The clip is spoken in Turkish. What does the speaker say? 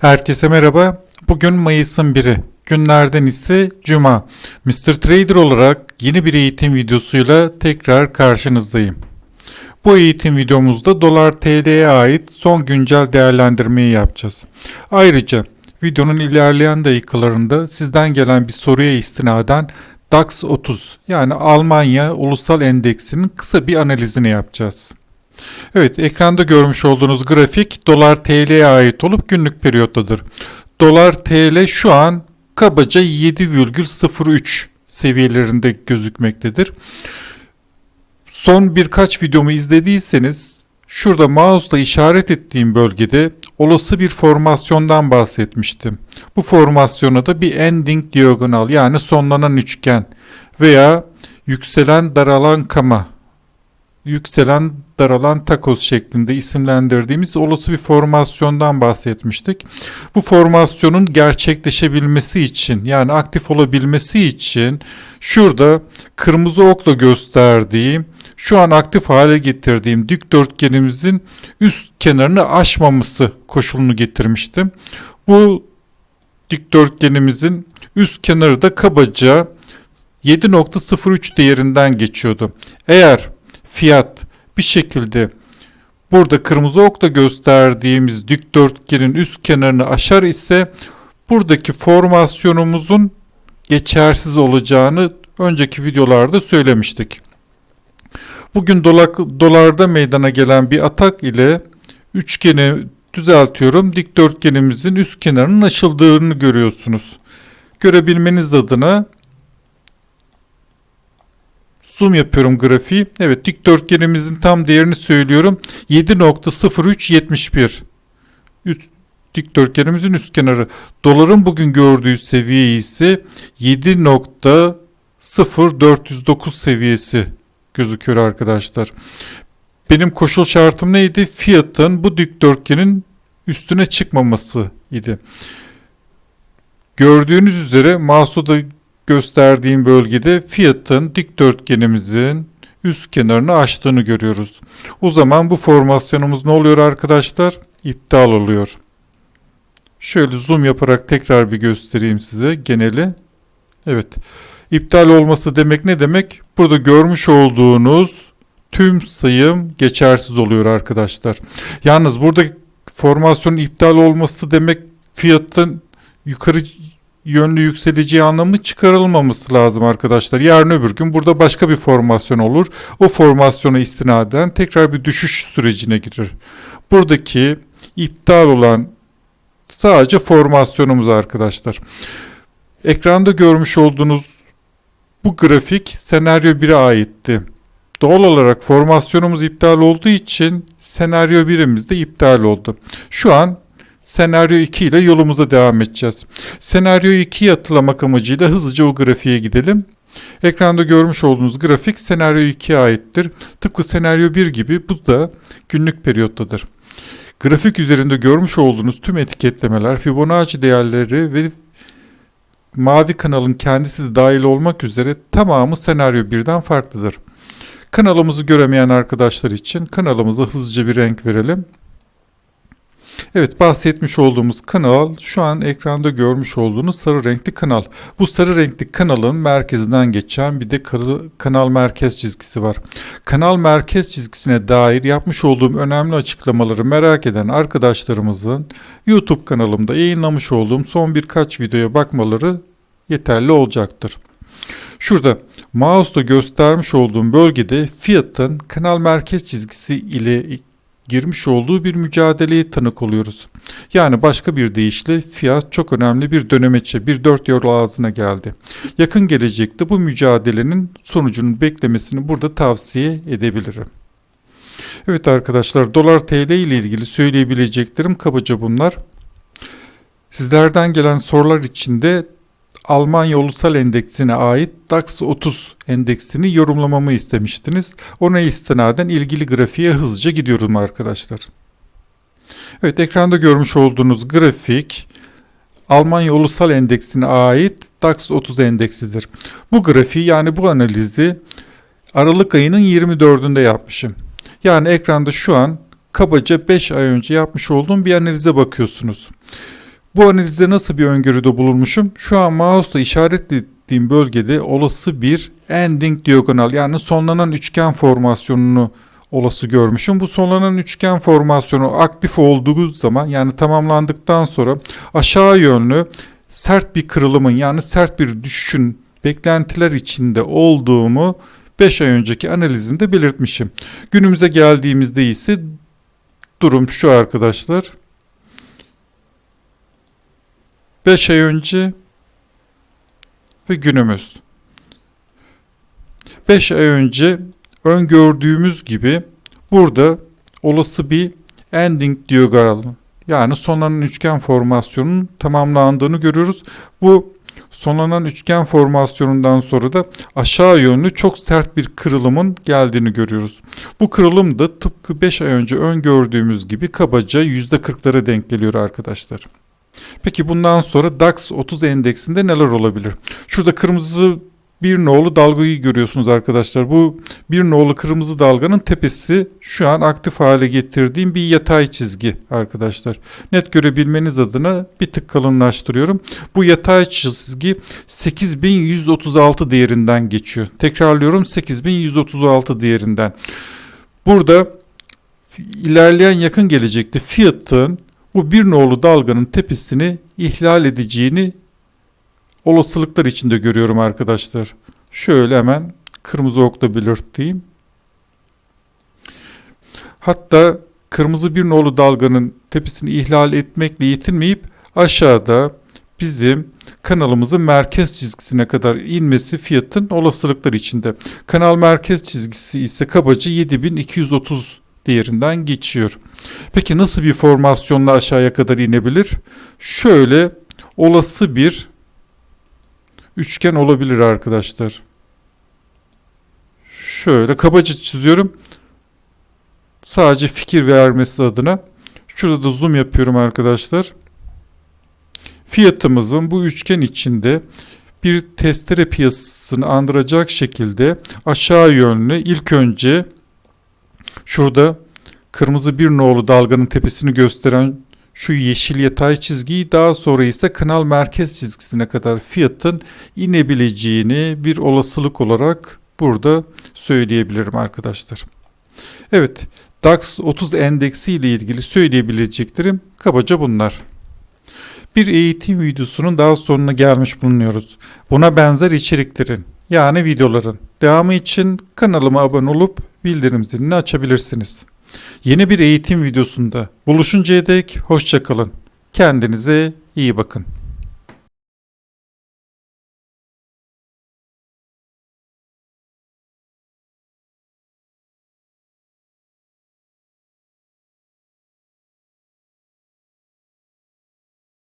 Herkese merhaba. Bugün Mayıs'ın 1'i. Günlerden ise Cuma. Mr. Trader olarak yeni bir eğitim videosuyla tekrar karşınızdayım. Bu eğitim videomuzda dolar TL'ye ait son güncel değerlendirmeyi yapacağız. Ayrıca videonun ilerleyen dakikalarında sizden gelen bir soruya istinaden DAX 30 yani Almanya Ulusal Endeksinin kısa bir analizini yapacağız. Evet, ekranda görmüş olduğunuz grafik dolar TL'ye ait olup günlük periyottadır. Dolar TL şu an kabaca 7,03 seviyelerinde gözükmektedir. Son birkaç videomu izlediyseniz şurada mouse'la işaret ettiğim bölgede olası bir formasyondan bahsetmiştim. Bu formasyona da bir ending diagonal yani sonlanan üçgen veya yükselen daralan kama yükselen daralan takoz şeklinde isimlendirdiğimiz olası bir formasyondan bahsetmiştik. Bu formasyonun gerçekleşebilmesi için yani aktif olabilmesi için şurada kırmızı okla gösterdiğim şu an aktif hale getirdiğim dikdörtgenimizin üst kenarını aşmaması koşulunu getirmiştim. Bu dikdörtgenimizin üst kenarı da kabaca 7.03 değerinden geçiyordu. Eğer fiyat bir şekilde burada kırmızı okla gösterdiğimiz dikdörtgenin üst kenarını aşar ise buradaki formasyonumuzun geçersiz olacağını önceki videolarda söylemiştik. Bugün dolar, dolarda meydana gelen bir atak ile üçgeni düzeltiyorum. Dikdörtgenimizin üst kenarının aşıldığını görüyorsunuz. Görebilmeniz adına zoom yapıyorum grafiği. Evet dikdörtgenimizin tam değerini söylüyorum. 7.0371. Üst, dikdörtgenimizin üst kenarı. Doların bugün gördüğü seviye ise 7.0409 seviyesi gözüküyor arkadaşlar. Benim koşul şartım neydi? Fiyatın bu dikdörtgenin üstüne çıkmaması idi. Gördüğünüz üzere Masuda gösterdiğim bölgede fiyatın dikdörtgenimizin üst kenarını aştığını görüyoruz. O zaman bu formasyonumuz ne oluyor arkadaşlar? İptal oluyor. Şöyle zoom yaparak tekrar bir göstereyim size geneli. Evet. İptal olması demek ne demek? Burada görmüş olduğunuz tüm sayım geçersiz oluyor arkadaşlar. Yalnız burada formasyonun iptal olması demek fiyatın yukarı yönlü yükseleceği anlamı çıkarılmaması lazım arkadaşlar. Yarın öbür gün burada başka bir formasyon olur. O formasyona istinaden tekrar bir düşüş sürecine girer. Buradaki iptal olan sadece formasyonumuz arkadaşlar. Ekranda görmüş olduğunuz bu grafik senaryo 1'e aitti. Doğal olarak formasyonumuz iptal olduğu için senaryo 1'imiz de iptal oldu. Şu an senaryo 2 ile yolumuza devam edeceğiz. Senaryo 2'yi hatırlamak amacıyla hızlıca o grafiğe gidelim. Ekranda görmüş olduğunuz grafik senaryo 2'ye aittir. Tıpkı senaryo 1 gibi bu da günlük periyottadır. Grafik üzerinde görmüş olduğunuz tüm etiketlemeler, Fibonacci değerleri ve mavi kanalın kendisi de dahil olmak üzere tamamı senaryo 1'den farklıdır. Kanalımızı göremeyen arkadaşlar için kanalımıza hızlıca bir renk verelim. Evet bahsetmiş olduğumuz kanal şu an ekranda görmüş olduğunuz sarı renkli kanal. Bu sarı renkli kanalın merkezinden geçen bir de kanal merkez çizgisi var. Kanal merkez çizgisine dair yapmış olduğum önemli açıklamaları merak eden arkadaşlarımızın YouTube kanalımda yayınlamış olduğum son birkaç videoya bakmaları yeterli olacaktır. Şurada mouse'la göstermiş olduğum bölgede fiyatın kanal merkez çizgisi ile girmiş olduğu bir mücadeleye tanık oluyoruz. Yani başka bir deyişle fiyat çok önemli bir dönemeçe, bir dört yol ağzına geldi. Yakın gelecekte bu mücadelenin sonucunun beklemesini burada tavsiye edebilirim. Evet arkadaşlar dolar TL ile ilgili söyleyebileceklerim kabaca bunlar. Sizlerden gelen sorular içinde Almanya Ulusal Endeksine ait DAX 30 endeksini yorumlamamı istemiştiniz. Ona istinaden ilgili grafiğe hızlıca gidiyorum arkadaşlar. Evet ekranda görmüş olduğunuz grafik Almanya Ulusal Endeksine ait DAX 30 endeksidir. Bu grafiği yani bu analizi Aralık ayının 24'ünde yapmışım. Yani ekranda şu an kabaca 5 ay önce yapmış olduğum bir analize bakıyorsunuz. Bu analizde nasıl bir öngörüde bulunmuşum? Şu an mouse'la işaretlediğim bölgede olası bir ending diagonal yani sonlanan üçgen formasyonunu olası görmüşüm. Bu sonlanan üçgen formasyonu aktif olduğu zaman yani tamamlandıktan sonra aşağı yönlü sert bir kırılımın yani sert bir düşüşün beklentiler içinde olduğumu 5 ay önceki analizimde belirtmişim. Günümüze geldiğimizde ise durum şu arkadaşlar. 5 ay önce ve günümüz. 5 ay önce öngördüğümüz gibi burada olası bir ending diagonal yani sonlanan üçgen formasyonunun tamamlandığını görüyoruz. Bu sonlanan üçgen formasyonundan sonra da aşağı yönlü çok sert bir kırılımın geldiğini görüyoruz. Bu kırılım da tıpkı 5 ay önce öngördüğümüz gibi kabaca %40'lara denk geliyor arkadaşlar. Peki bundan sonra DAX 30 endeksinde neler olabilir? Şurada kırmızı bir nolu dalgayı görüyorsunuz arkadaşlar. Bu bir nolu kırmızı dalganın tepesi şu an aktif hale getirdiğim bir yatay çizgi arkadaşlar. Net görebilmeniz adına bir tık kalınlaştırıyorum. Bu yatay çizgi 8136 değerinden geçiyor. Tekrarlıyorum 8136 değerinden. Burada ilerleyen yakın gelecekte fiyatın bu bir nolu dalganın tepesini ihlal edeceğini olasılıklar içinde görüyorum arkadaşlar. Şöyle hemen kırmızı okla belirteyim. Hatta kırmızı bir nolu dalganın tepesini ihlal etmekle yetinmeyip aşağıda bizim kanalımızın merkez çizgisine kadar inmesi fiyatın olasılıklar içinde. Kanal merkez çizgisi ise kabaca 7230 değerinden geçiyor. Peki nasıl bir formasyonla aşağıya kadar inebilir? Şöyle olası bir üçgen olabilir arkadaşlar. Şöyle kabaca çiziyorum. Sadece fikir vermesi adına. Şurada da zoom yapıyorum arkadaşlar. Fiyatımızın bu üçgen içinde bir testere piyasasını andıracak şekilde aşağı yönlü ilk önce şurada kırmızı bir nolu dalganın tepesini gösteren şu yeşil yatay çizgiyi daha sonra ise kanal merkez çizgisine kadar fiyatın inebileceğini bir olasılık olarak burada söyleyebilirim arkadaşlar. Evet DAX 30 endeksi ile ilgili söyleyebileceklerim kabaca bunlar. Bir eğitim videosunun daha sonuna gelmiş bulunuyoruz. Buna benzer içeriklerin yani videoların devamı için kanalıma abone olup bildirim zilini açabilirsiniz. Yeni bir eğitim videosunda buluşuncaya dek hoşçakalın. Kendinize iyi bakın.